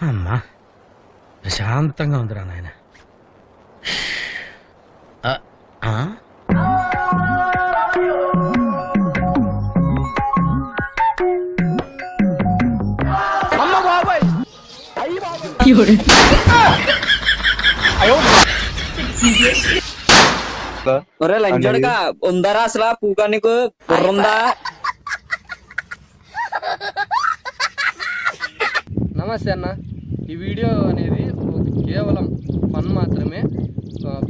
అమ్మా ప్రశాంతంగా ఉందిరా నాయన. ఆ, ఒరే లంచోడుగా ఉందరా అసలు? పూగా నీకు బుర్రుందా నమస్తే అన్న. ఈ వీడియో అనేది కేవలం ఫన్ మాత్రమే.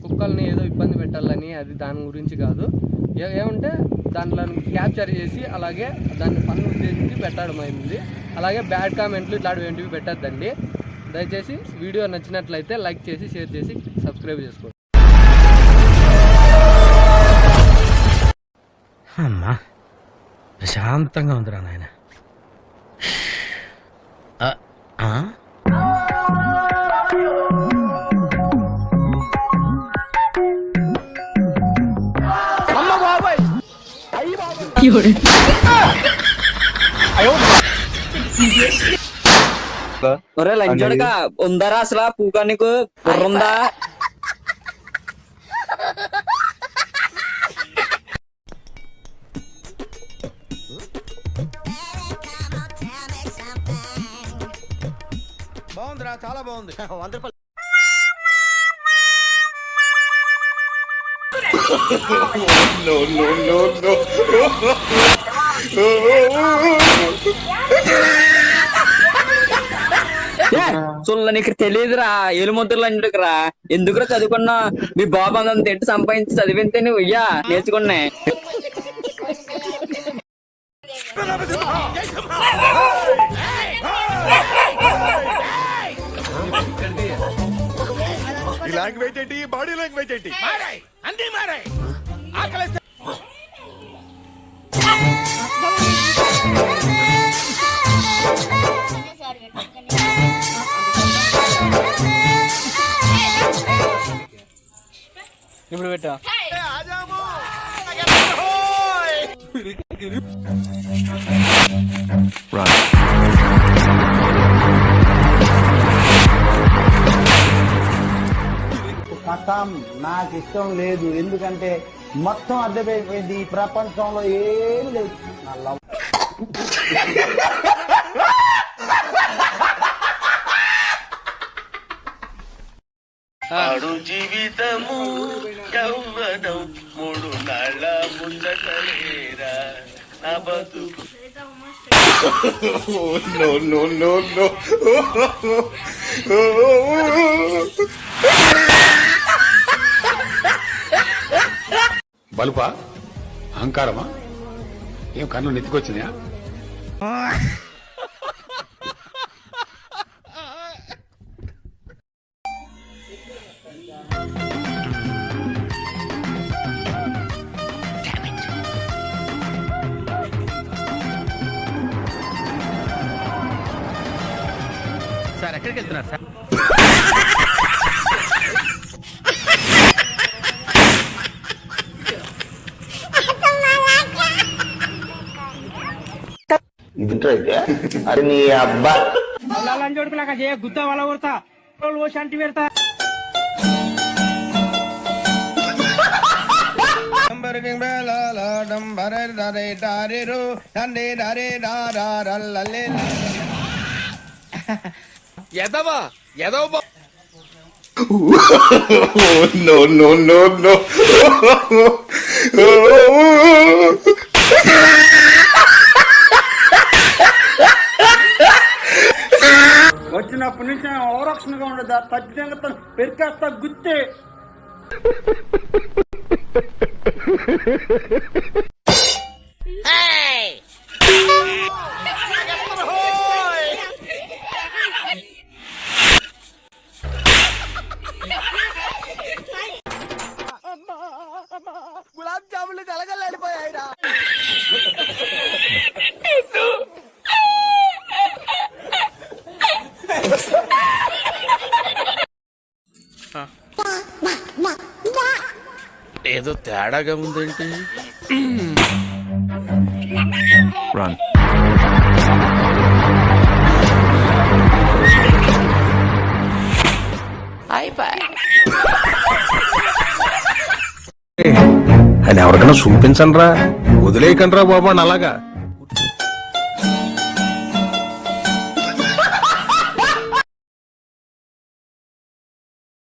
కుక్కల్ని ఏదో ఇబ్బంది పెట్టాలని అది దాని గురించి కాదు. ఏమంటే దాంట్లో క్యాప్చర్ చేసి అలాగే దాన్ని ఫన్ ఉద్దేశించి పెట్టడం అయింది. అలాగే బ్యాడ్ కామెంట్లు ఇట్లాంటివి పెట్టద్దండి. దయచేసి వీడియో నచ్చినట్లయితే లైక్ చేసి షేర్ చేసి సబ్స్క్రైబ్ చేసుకోండి. అమ్మా ప్రశాంతంగా ఉందిరా నాయన. ఒరే లంచోడుగా ఉందరా అసలు? పూకా నీకు? బుర్రుందా బాగుందిరా చాలా బాగుంది. వంద రూపాయలు ఏ, సుల్ల నీకు తెలియదురా ఎలుముద్దులు లంచుడుకురా ఎందుకురా చదువుకున్నా? మీ బాబు అంత తింటే సంపాదించి చదివితే నువ్వు ఇయ్యా నేర్చుకున్నా ఈ లాంగ్వేజ్ ఏంటి? ఈ బాడీ లాంగ్వేజ్ ఏంటి? అన్ని మారాయి ఆకలిస్తే ఇప్పుడు పెట్టా. కథం నాకు ఇష్టం లేదు. ఎందుకంటే మొత్తం అర్థమైపోయింది. ఈ ప్రపంచంలో ఏం లేదు. నా లవ్. ఆడు జీవితము యౌవనం మూడు నాళ్ళ ముందటలేరా నా బతుకు. నో నో నో నో బలుపా? అహంకారమా? ఏం కన్ను నెత్తికొచ్చినాయా సార్ ఎక్కడికి వెళ్తున్నారు సార్? అది నీ అబ్బా. ఎదవా? ఎదవ నో నో నో నో అవరక్షణగా ఉండదు? ఖచ్చితంగా పెరికేస్తా గుర్తే ఏదో తేడాగా ఉందేంటి? రాంగ్ అని ఎవరికైనా చూపించండి రా వదిలేయకండి రా బాబా అని అలాగా.